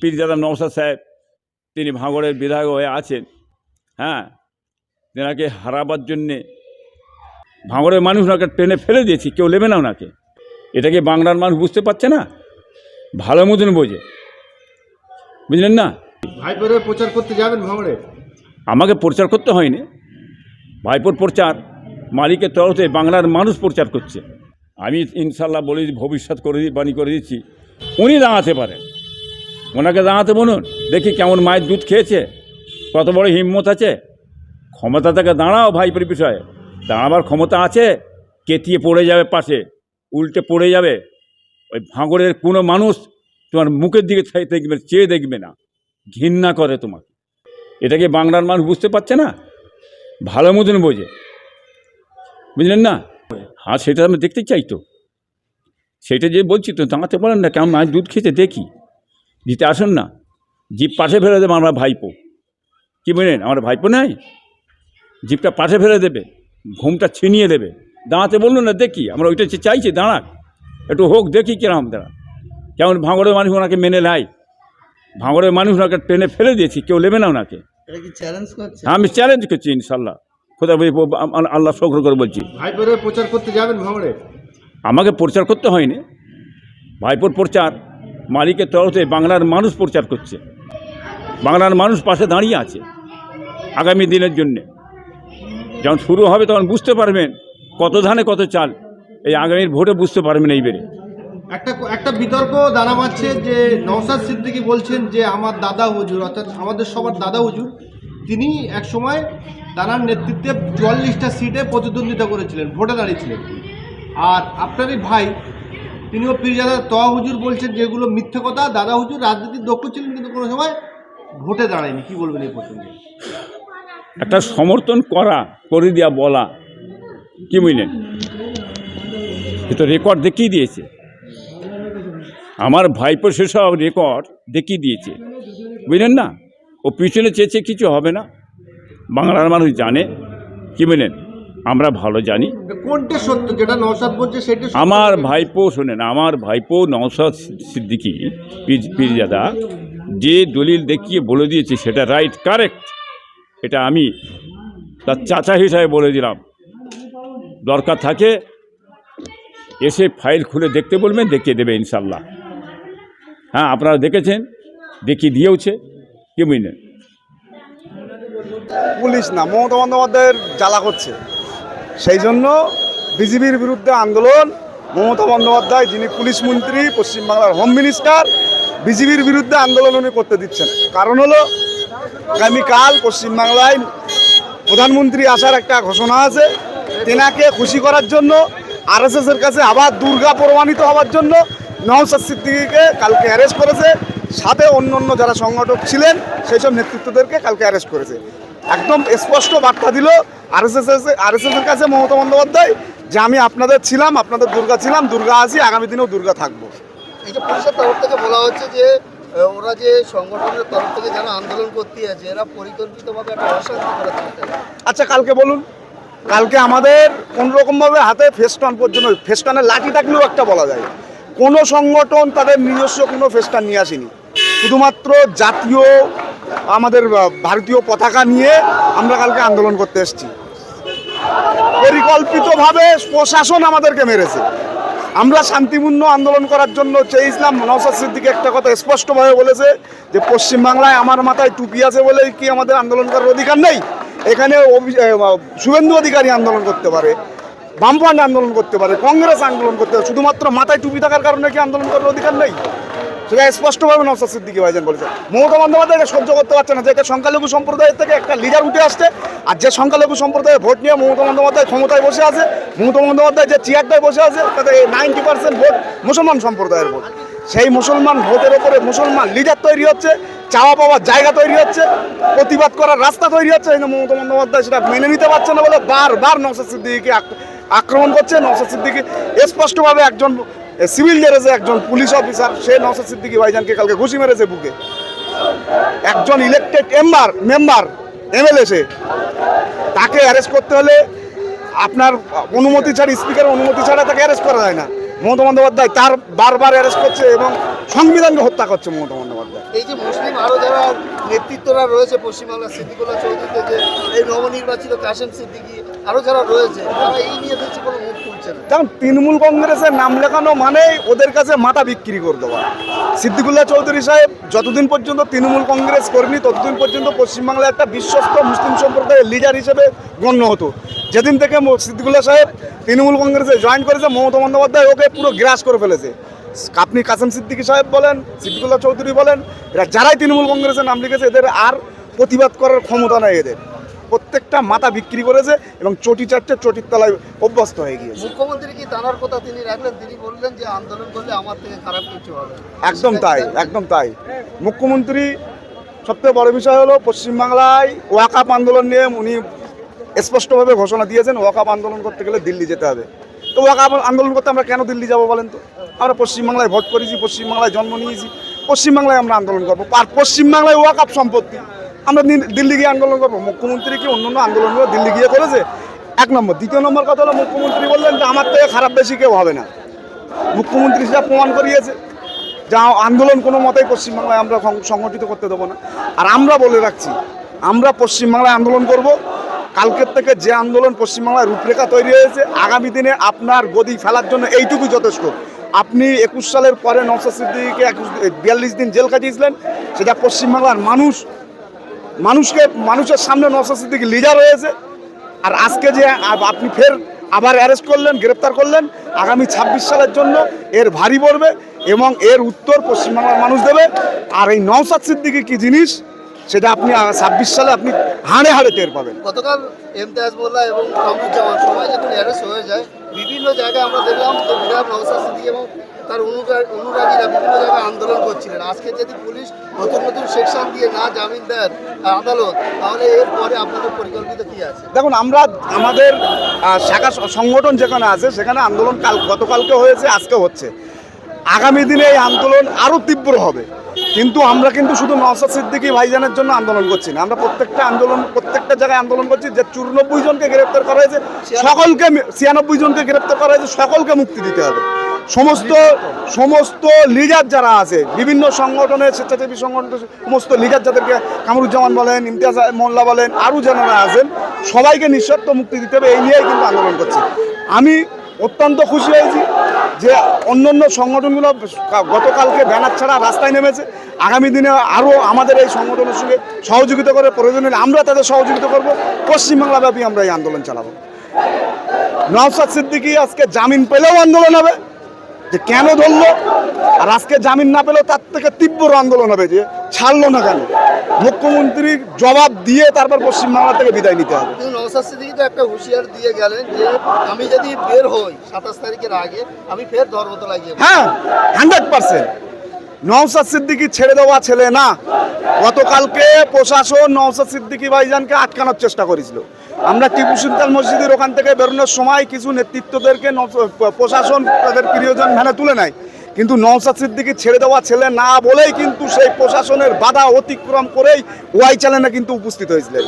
পীরজাদা নওসাদ সাহেব তিনি ভাঙড়ের বিধায়ক হয়ে আছেন হ্যাঁ? তেনাকে হারাবার জন্যে ভাঙড়ের মানুষ ওনাকে টেনে ফেলে দিয়েছি কেউ নেবে না ওনাকে। এটাকে বাংলার মানুষ বুঝতে পারছে না? ভালো মতন বোঝে। বুঝলেন না? ভাইপোরে প্রচার করতে যাবেন ভাঙড়ে? আমাকে প্রচার করতে হয়নি। ভাইপোর প্রচার মালিকের তরফে বাংলার মানুষ প্রচার করছে। আমি ইনশাল্লাহ বলে ভবিষ্যৎ করে দিই বাণী করে দিচ্ছি। উনি দাঁড়াতে পারেন। ওনাকে দাঁড়াতে বলুন, দেখি কেমন মায়ের দুধ খেয়েছে, কত বড় হিম্মত আছে। ক্ষমতা থেকে দাঁড়াও ভাইপোর বিষয়ে দাঁড়াবার ক্ষমতা আছে, কেতিয়ে পড়ে যাবে পাশে, উল্টে পড়ে যাবে। ওই ভাঙড়ের কোনো মানুষ তোমার মুখের দিকে দেখবে, চেয়ে দেখবে না, ঘৃণা করে তোমাকে। এটাকে বাংলার মানুষ বুঝতে পারছে না? ভালো মতন বোঝে। বুঝলেন না? হ্যাঁ সেটা আমি দেখতে চাই তো। সেটা যে বলছি তো দাঁড়াতে পারেন না কেমন মাছ দুধ খেতে দেখি। দিতে আসুন না। জিপ পাশে ফেলে দেবে আমরা ভাইপো। কি বলেন আমার ভাইপো নাই? জিপটা পাশে ফেলে দেবে ঘুমটা ছিনিয়ে দেবে। দাঁড়াতে বলুন না দেখি আমরা ওইটা চাইছি দাঁড়াক। একটু হোক দেখি কিরম দাঁড়া কেমন ভাঙড়ের মানুষ ওনাকে মেনে নেয়। ভাঙড়ের মানুষ ওনাকে টেনে ফেলে দিয়েছি কেউ নেবে না ওনাকে। চ্যালেঞ্জ হ্যাঁ আমি চ্যালেঞ্জ করছি ইনশাল্লাহ খোদা আল্লাহ শকর করে বলছি। ভাইপোরে প্রচার করতে যাবেন ভাঙড়ে? আমাকে প্রচার করতে হয়নি। ভাইপোর প্রচার। মালিকের তরফে বাংলার মানুষ প্রচার করছে। বাংলার মানুষ পাশে দাঁড়িয়ে আছে আগামী দিনের জন্যে। যখন শুরু হবে তখন বুঝতে পারবেন কত ধানে কত চাল। এই আগামীর ভোটে বুঝতে পারবেন এইবারে একটা একটা বিতর্ক দাঁড়া মারছে যে নওসাদ সিদ্দিকী বলছেন যে আমার দাদা হুজুর, অর্থাৎ আমাদের সবার দাদা হুজুর, তিনি এক সময় তানার নেতৃত্বে চুয়াল্লিশটা সিটে প্রতিদ্বন্দ্বিতা করেছিলেন, ভোটে দাঁড়িয়েছিলেন। আর আপনারই ভাই তিনিও পীরজাদা তোয়া হুজুর বলছেন যেগুলো মিথ্যে কথা, দাদা হুজুর রাজনীতির দক্ষ ছিলেন কিন্তু কোনো সময় ভোটে দাঁড়ায়নি। কি বলবেন এই প্রসঙ্গে? একটা সমর্থন করা, করে দেওয়া বলা, কি বুঝলেন? এ তো রেকর্ড দেখিয়ে দিয়েছে। আমার ভাইপো সেসব রেকর্ড দেখিয়ে দিয়েছে। বুঝলেন না? ও পিছনে চেয়েছে কিছু হবে না। বাংলার মানুষ জানে। কি বুঝলেন? আমরা ভালো জানি। কোনটা সত্য? যেটা নওসাদ বলছে সেটা আমার ভাইপো শোনেন আমার ভাইপো নওসাদ সিদ্দিকি পীর- পীরজাদা যে দলিল দেখিয়ে বলে দিয়েছে সেটা রাইট কারেক্ট এটা আমি তার চাচা হিসাবে বলে দিলাম। দরকার থাকে এসে ফাইল খুলে দেখতে বলবেন দেখিয়ে দেবে ইনশাল্লাহ হ্যাঁ আপনারা দেখেছেন? দেখিয়ে দিয়েওছে। কি বুঝলেন পুলিশ না মমতা বন্দ্যোপাধ্যায়ের জ্বালা করছে। সেই জন্য বিজেপির বিরুদ্ধে আন্দোলন, মমতা বন্দ্যোপাধ্যায়, যিনি পুলিশ মন্ত্রী, পশ্চিমবাংলার হোম মিনিস্টার বিজেপির বিরুদ্ধে আন্দোলন উনি করতে দিচ্ছেন। কারণ হলো, আগামীকাল পশ্চিমবাংলায় প্রধানমন্ত্রী আসার একটা ঘোষণা আছে। তেনাকে খুশি করার জন্য আরএসএস এর কাছে আবার দুর্গা প্রমাণিত হওয়ার জন্য নওসাদ সিদ্দিকিকে কালকে অ্যারেস্ট করেছে। সাথে অন্য অন্য যারা সংগঠক ছিলেন, সেই সব নেতৃত্বদেরকে কালকে অ্যারেস্ট করেছে। একদম স্পষ্ট বার্তা দিল আর আরএসএস আরএসএস এর কাছে মমতা বন্দ্যোপাধ্যায় যে আমি আপনাদের ছিলাম আপনাদের দুর্গা ছিলাম দুর্গা আছি আগামী দিনেও দুর্গা থাকব। এই যে পুলিশের তরফ থেকে বলা হচ্ছে যে ওরা যে সংগঠনের তরফ থেকে যারা আন্দোলন করতে আছে এরা পরিকল্পিতভাবে একটা অশান্তি করে। আচ্ছা কালকে বলুন। কালকে আমাদের কোনোরকমভাবে হাতে ফেস্টন পর্যন্ত ফেস্টনের লাঠি থাকলেও একটা বলা যায়। কোনো সংগঠন তাদের নিজস্ব কোনো ফেস্টান নিয়ে আসেনি। শুধুমাত্র জাতীয় আমাদের ভারতীয় পতাকা নিয়ে আমরা কালকে আন্দোলন করতে এসেছি। পরিকল্পিতভাবে প্রশাসন আমাদেরকে মেরেছে। আমরা শান্তিপূর্ণ আন্দোলন করার জন্য চেয়েছিলাম নওসাদ সিদ্দিকি একটা কথা স্পষ্টভাবে বলেছে যে পশ্চিমবাংলায় আমার মাথায় টুপি আছে বলে কি আমাদের আন্দোলন করার অধিকার নেই? এখানে শুভেন্দু অধিকারী আন্দোলন করতে পারে, বামফ্রন্ট আন্দোলন করতে পারে, কংগ্রেস আন্দোলন করতে পারে, শুধুমাত্র মাথায় টুপি থাকার কারণে কি আন্দোলন করার অধিকার নেই? সেটা স্পষ্টভাবে নওসাদ সিদ্দিকি ভাইজান বলেছে মমতা বন্দ্যোপাধ্যায় এটা সহ্য করতে পারছে না। যে একটা সংখ্যালঘু সম্প্রদায়ের থেকে একটা লিডার উঠে আসছে, আর যে সংখ্যালঘু সম্প্রদায়ের ভোট নিয়ে মমতা বন্দ্যোপাধ্যায় ক্ষমতায় বসে আছে, মমতা বন্দ্যোপাধ্যায় যে চেয়ারটায় বসে আছে, তাতে নাইনটি পার্সেন্ট ভোট মুসলমান সম্প্রদায়ের ভোট। সেই মুসলমান ভোটের ওপরে মুসলমান লিডার তৈরি হচ্ছে, চাওয়া পাওয়ার জায়গা তৈরি হচ্ছে, প্রতিবাদ করার রাস্তা তৈরি হচ্ছে। কিন্তু মমতা বন্দ্যোপাধ্যায় সেটা মেনে নিতে পারছে না বলে বারবার নওসাদ সিদ্দিকিকে আক্রমণ করছে। নওসাদ সিদ্দিকি স্পষ্টভাবে একজন সিভিল ড্রেসে একজন পুলিশ অফিসার, সে নওসাদ সিদ্দিকি ভাইজানকে কালকে ঘুষি মেরেছে বুকে। একজন ইলেকটেড মেম্বার মেম্বার এমএলএ সে। তাকে অ্যারেস্ট করতে হলে আপনার অনুমতি ছাড়া স্পিকারের অনুমতি ছাড়া তাকে অ্যারেস্ট করা যায় না। মমতা বন্দ্যোপাধ্যায় তার বারবার অ্যারেস্ট করছে এবং সংবিধানকে হত্যা করছে মমতা বন্দ্যোপাধ্যায়। এই যে মুসলিম আরও যারা নেতৃত্বরা রয়েছে, পশ্চিমবাংলার সিদ্দিকুল্লাহ চৌধুরীতে যে এই নবনির্বাচিত কাশেম সিদ্দিকি আরও যারা রয়েছে এই নিয়ে কোনো মুখ খুলছে না। কারণ তৃণমূল কংগ্রেসের নাম লেখানো মানেই ওদের কাছে মাথা বিক্রি করে দেওয়া। সিদ্দিকুল্লাহ চৌধুরী সাহেব যতদিন পর্যন্ত তৃণমূল কংগ্রেস কর্মী ততদিন পর্যন্ত পশ্চিমবাংলায় একটা বিশ্বস্ত মুসলিম সম্প্রদায়ের লিডার হিসেবে গণ্য হতো। যেদিন থেকে সিদ্দিকুল্লাহ সাহেব তৃণমূল কংগ্রেসে জয়েন করেছে, মমতা বন্দ্যোপাধ্যায় ওকে পুরো গ্রাস করে ফেলেছে। আপনি কাসেম সিদ্দিকী সাহেব বলেন, সিদ্দিকুল্লাহ চৌধুরী বলেন, এরা যারাই তৃণমূল কংগ্রেসের নাম লিখেছে, এদের আর প্রতিবাদ করার ক্ষমতা নেই এদের। প্রত্যেকটা মাথা বিক্রি করেছে এবং চটি চারটে চটির তলায় অভ্যস্ত হয়ে গিয়েছে। মুখ্যমন্ত্রী কি তানার কথা তিনি রাখলেন? তিনি বললেন যে আন্দোলন করলে আমার থেকে খারাপ কিছু হবে একদম তাই একদম তাই। মুখ্যমন্ত্রী সবথেকে বড় বিষয় হলো পশ্চিমবাংলায় ওয়াকাপ আন্দোলন নিয়ে উনি স্পষ্টভাবে ঘোষণা দিয়েছেন ওয়াকাপ আন্দোলন করতে গেলে দিল্লি যেতে হবে। তো ওয়াকাপ আন্দোলন করতে আমরা কেন দিল্লি যাব বলেন তো? আমরা পশ্চিমবাংলায় ভোট করেছি পশ্চিমবাংলায় জন্ম নিয়েছি পশ্চিমবাংলায় আমরা আন্দোলন করব। আর পশ্চিমবাংলায় ওয়াকাপ সম্পত্তি আমরা দিল্লি গিয়ে আন্দোলন করব। মুখ্যমন্ত্রী কি অন্য অন্য আন্দোলনগুলো দিল্লি গিয়ে করেছে? এক নম্বর। দ্বিতীয় নম্বর কথা হলো, মুখ্যমন্ত্রী বললেন যে আমার থেকে খারাপ বেশি কেউ হবে না। মুখ্যমন্ত্রী সেটা প্রমাণ করিয়েছে। যা আন্দোলন কোনো মতেই পশ্চিমবাংলায় আমরা সংগঠিত করতে দেবো না। আর আমরা বলে রাখছি, আমরা পশ্চিমবাংলায় আন্দোলন করব। কালকের থেকে যে আন্দোলন পশ্চিমবাংলায় রূপরেখা তৈরি হয়েছে, আগামী দিনে আপনার গদি ফেলার জন্য এইটুকু যথেষ্ট। আপনি একুশ সালের পরে নওসাদ সিদ্দিকে একুশ বিয়াল্লিশ দিন জেল কাটিয়েছিলেন সেটা পশ্চিমবাংলার মানুষ মানুষকে, মানুষের সামনে নওসাদ সিদ্দিকি লিডার হয়েছে। আর আজকে যে আপনি ফের আবার অ্যারেস্ট করলেন, গ্রেপ্তার করলেন, আগামী ছাব্বিশ সালের জন্য এর ভারী পড়বে এবং এর উত্তর পশ্চিমবাংলার মানুষ দেবে। আর এই নওসাদ সিদ্দিকি কি জিনিস, সেটা আপনি ছাব্বিশ সালে আপনি হাড়ে হাড়ে টের পাবেন। গতকাল ইমতিয়াজ মোল্লা এবং সবাই যখন অ্যারেস্ট হয়ে যায়, বিভিন্ন জায়গায় আমরা দেখলাম নওসাদ সিদ্দিকী এবং তার অনুরাগীরা বিভিন্ন জায়গায় আন্দোলন করছিলেন। আজকে যদি পুলিশ নতুন নতুন সেকশন দিয়ে না জামিন দেন আদালত তাহলে এরপরে আপনাদের পরিকল্পিত কি আছে? দেখুন আমরা আমাদের শাখা সংগঠন যেখানে আছে সেখানে আন্দোলন কাল গতকালকে হয়েছে আজকে হচ্ছে। আগামী দিনে এই আন্দোলন আরও তীব্র হবে। কিন্তু আমরা কিন্তু শুধু নওসাদ সিদ্দিকী ভাইজানের জন্য আন্দোলন করছি না। আমরা প্রত্যেকটা আন্দোলন প্রত্যেকটা জায়গায় আন্দোলন করছি যে চুরানব্বই জনকে গ্রেপ্তার করা হয়েছে। সকলকে ছিয়ানব্বই জনকে গ্রেপ্তার করা হয়েছে সকলকে মুক্তি দিতে হবে। সমস্ত সমস্ত লিডার যারা আছে, বিভিন্ন সংগঠনের স্বেচ্ছাসেবী সংগঠনের সমস্ত লিডার যাদেরকে কামরুজ্জামান বলেন, ইমতিয়াজ মোল্লা বলেন, আরও যারা আছেন, সবাইকে নিঃশর্ত মুক্তি দিতে হবে, এই নিয়েই কিন্তু আন্দোলন করছি। আমি অত্যন্ত খুশি হয়েছি যে অন্য অন্য সংগঠনগুলো গতকালকে ব্যানার ছাড়া রাস্তায় নেমেছে। আগামী দিনে আরও আমাদের এই সংগঠনের সঙ্গে সহযোগিতা করে প্রয়োজন হলে আমরা তাদের সহযোগিতা করব। পশ্চিমবাংলাব্যাপী আমরা এই আন্দোলন চালাবো। নওসাদ সিদ্দিকি আজকে জামিন পেলেও আন্দোলন হবে। যে কেন ধরলো? আর আজকে জামিন না পেলেও তার থেকে তীব্র আন্দোলন হবে যে ছাড়লো না কেন? মুখ্যমন্ত্রী জবাব দিয়ে তারপর পশ্চিমবাংলা থেকে বিদায় নিতে হবে। নওসাদ সিদ্দিকী তো একটা হুঁশিয়ার দিয়ে গেলেন যে আমি যদি বের হই সাতাশ তারিখের আগে আমি ফের ধর্মতলায় গিয়ে হ্যাঁ হান্ড্রেড পার্সেন্ট নওসাদ সিদ্দিকি ছেড়ে দেওয়া ছেলে না। গতকালকে প্রশাসন নওসাদ সিদ্দিকি ভাইজানকে আটকানোর চেষ্টা করেছিল। আমরা টিপু সুলতান মসজিদের ওখান থেকে বেরোনোর সময় কিছু নেতৃত্বদেরকে প্রশাসন তাদের প্রিয়জন ভ্যানে তুলে নেয়। কিন্তু নওসাদ সিদ্দিকি ছেড়ে দেওয়া ছেলে না বলেই কিন্তু সেই প্রশাসনের বাধা অতিক্রম করেই ওয়াই চ্যানেলে কিন্তু উপস্থিত হয়েছিলেন।